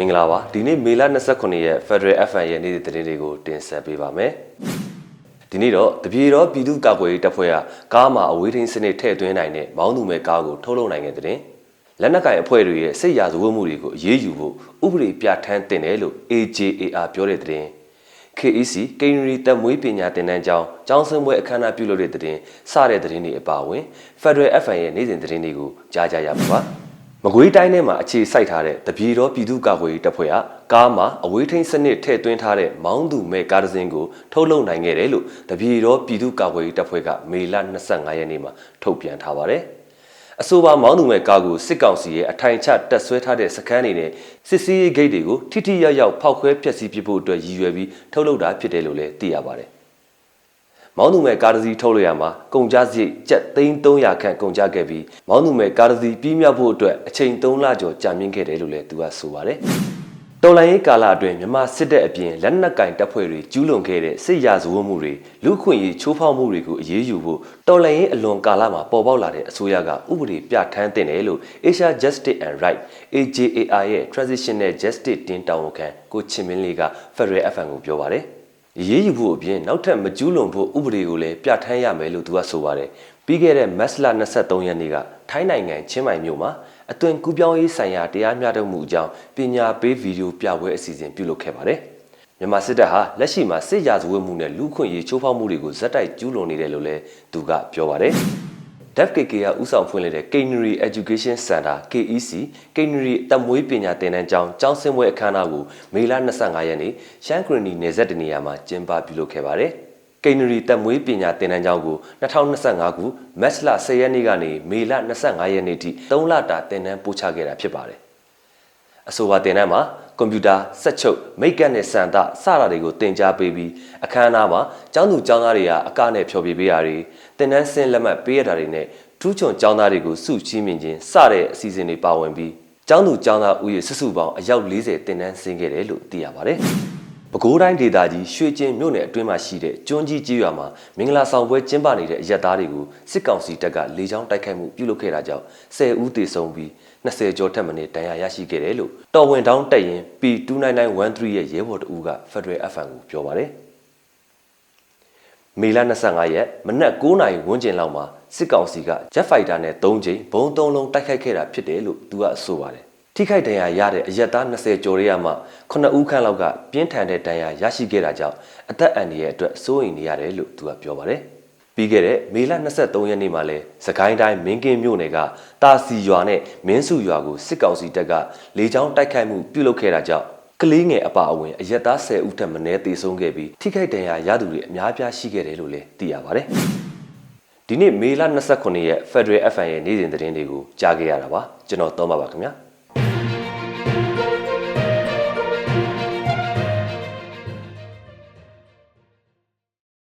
မင်္ဂလာပါဒီနေ့မေလ29ရက် Federal FM ရဲ့နေ့စဉ်သတင်းတွေကိုတင်ဆက်ပေးပါမယ်ဒီနေ့တော့တပြေတော်ပြည်သူ့ကာကွယ်ရေးတပ်ဖွဲ့ကကားမှာအဝေးထိန်းစနစ်ထည့်သွင်းနိုင်တဲ့မောင်းသူမဲ့ကားကိုထုတ်လုပ်နိုင်တဲ့တဲ့လက်နက်ကင်အဖွဲ့တွေရဲ့စိတ်ရာဇဝတ်မှုတွေကိုအရေးယူဖို့ဥပဒေပြဋ္ဌာန်းတင်တယ်လို့ AJAR ပြောတဲ့တဲ့ KEC ကိန်းရီတက်မွေးပညာသင်တန်းကျောင်းကျောင်းဆင်းပွဲအခမ်းအနားပြုလုပ်တဲ့တဲ့စတဲ့တဲ့တွေအပါအဝင် Federal FM ရဲ့နေ့စဉ်သတင်းတွေကိုကြားကြရမှာပါ မကွေးတိုင်းထဲမှာအခြေစိုက်ထားတဲ့တပြည်တော်ပြည်သူ့ကာကွယ်ရေးတပ်ဖွဲ့ကကားမှာအဝေးထိန်းစနစ်ထည့်သွင်းထားတဲ့မောင်းသူမဲ့ကားတစ်စင်းကိုထုတ်လုပ်နိုင်ခဲ့တယ်လို့တပြည်တော်ပြည်သူ့ကာကွယ်ရေးတပ်ဖွဲ့ကမေလ25ရက်နေ့မှာထုတ်ပြန်ထားပါတယ်။အဆိုပါမောင်းသူမဲ့ကားကိုစစ်ကောင်စီရဲ့အထိုင်ချတက်ဆွဲထားတဲ့စခန်းတွေနဲ့စစ်စီးရေးဂိတ်တွေကိုထိထိရောက်ရောက်ဖောက်ခွဲဖျက်ဆီးပစ်ဖို့အတွက်ရည်ရွယ်ပြီးထုတ်လုပ်တာဖြစ်တယ်လို့လည်းသိရပါတယ်။ မောင်းသူမဲ့ကားတစ်စီးထုတ်လို့ရမှာကုန်ကြစရိတ်ကျပ်သိန်း300ခန့်ကုန်ကြခဲ့ပြီးမောင်းသူမဲ့ကားတစ်စီးပြီးမြောက်ဖို့အတွက်အချိန်3လကျော်ကြာမြင့်ခဲ့တယ်လို့လည်းသူကဆိုပါတယ်။တော်လိုင်းရေးကာလအတွင်းမြန်မာစစ်တပ်အပြင်လက်နက်ကင်တပ်ဖွဲ့တွေကျူးလွန်ခဲ့တဲ့စစ်ရာဇဝတ်မှုတွေလူခွင့်ရေးချိုးဖောက်မှုတွေကိုအရေးယူဖို့တော်လိုင်းရေးအလွန်ကာလမှာပေါ်ပေါက်လာတဲ့အစိုးရကဥပဒေပြဋ္ဌာန်းတင်တယ်လို့ Asia Justice and Right AJAR ရဲ့ Transitional Justice တင်တောင်းဝန်ခံကိုချင်မင်းလေးက Federal FM ကိုပြောပါတယ်။ ရေးယူဖို့အပြင်နောက်ထပ်မကျူးလွန်ဖို့ဥပဒေကိုလည်းပြဋ္ဌာန်းရမယ်လို့သူကဆိုပါတယ်။ပြီးခဲ့တဲ့မတ်လ23ရက်နေ့ကထိုင်းနိုင်ငံချင်းမိုင်မြို့မှာအသွင်ကူးပြောင်းရေးဆိုင်ရာတရားမျှတမှုအကြောင်းပညာပေးဗီဒီယိုပြပွဲအစီအစဉ်ပြုလုပ်ခဲ့ပါတယ်။မြန်မာစစ်တပ်ဟာလက်ရှိမှာစစ်ရာဇဝတ်မှုနဲ့လူခွင့်ရေးချိုးဖောက်မှုတွေကိုဇက်တိုက်ကျူးလွန်နေတယ်လို့လည်းသူကပြောပါတယ်။ DFKK ကဥဆောင်ဖွင့်လှစ်တဲ့ Canary Education Center KEC Canary တက်မွေးပညာသင်တန်းကျောင်းကျောင်းဆင်းပွဲအခမ်းအနားကိုမေလ25ရက်နေ့ရှမ်းကရီနီနယ်စပ်တနေရာမှာကျင်းပပြုလုပ်ခဲ့ပါတယ်။ကိန်းနရီတက်မွေးပညာသင်တန်းကျောင်းကို2025ခုမတ်လ10ရက်နေ့ကနေမေလ25ရက်နေ့ထိ3လတာသင်တန်းပို့ချခဲ့တာဖြစ်ပါတယ်။အဆိုပါသင်တန်းမှာ ကွန်ပျူတာစက်ချုပ်မိတ်ကတ်နဲ့စံတာစတာတွေကိုသင်ကြားပေးပြီးအခမ်းအနားမှာကျောင်းသူကျောင်းသားတွေကအကနဲ့ဖျော်ဖြေပေးတာတွေသင်တန်းဆင်းလက်မှတ်ပေးရတာတွေနဲ့ထူးချွန်ကျောင်းသားတွေကိုစုချီးမြှင့်ခြင်းစတဲ့အစီအစဉ်တွေပါဝင်ပြီးကျောင်းသူကျောင်းသားဦးရေစုစုပေါင်းအယောက်40သင်တန်းဆင်းခဲ့တယ်လို့သိရပါတယ်။ ပဲခူးတိုင်းဒေသကြီးရွှေကျင်မြို့နယ်အတွင်းမှာရှိတဲ့ကျွန်းကြီးကြီးရွာမှာမင်္ဂလာဆောင်ပွဲကျင်းပနေတဲ့အရက်သားတွေကိုစစ်ကောင်စီတပ်ကလေကြောင်းတိုက်ခိုက်မှုပြုလုပ်ခဲ့တာကြောင့်10ဦးသေဆုံးပြီး20ကျော်ထက်မနည်းဒဏ်ရာရရှိခဲ့တယ်လို့တော်ဝင်တောင်းတက်ရင် P29913 ရဲ့ရဲဘော်တအူးက Federal FM ကိုပြောပါတယ်။မေလ25ရက်မနက်9:00နာရီဝန်းကျင်လောက်မှာစစ်ကောင်စီက Jet Fighter နဲ့3ကြိမ်ဘုံ3လုံးတိုက်ခိုက်ခဲ့တာဖြစ်တယ်လို့သူကဆိုပါတယ်။ ထိခိုက်ဒဏ်ရာရတဲ့အရက်သား20ကျော်ရဲမှ9ဦးခန့်လောက်ကပြင်းထန်တဲ့ဒဏ်ရာရရှိခဲ့တာကြောင့်အသက်အန္တရာယ်အတွက်စိုးရိမ်နေရတယ်လို့သူကပြောပါတယ်။ပြီးခဲ့တဲ့မေလ23ရက်နေ့မှာလဲစကိုင်းတိုင်းမင်းကင်းမြို့နယ်ကတာစီရွာနဲ့မင်းစုရွာကိုစစ်ကောင်စီတပ်ကလေကြောင်းတိုက်ခိုက်မှုပြုလုပ်ခဲ့တာကြောင့်ကလေးငယ်အပါအဝင်အရက်သား10ဦးထက်မနည်းသေဆုံးခဲ့ပြီးထိခိုက်ဒဏ်ရာရသူတွေအများပြားရှိခဲ့တယ်လို့လည်းသိရပါတယ်။ဒီနေ့မေလ29ရက် Federal FM ရဲ့နေ့စဉ်သတင်းတွေကိုကြားခဲ့ရတာပါကျွန်တော်သုံးပါပါခင်ဗျာ။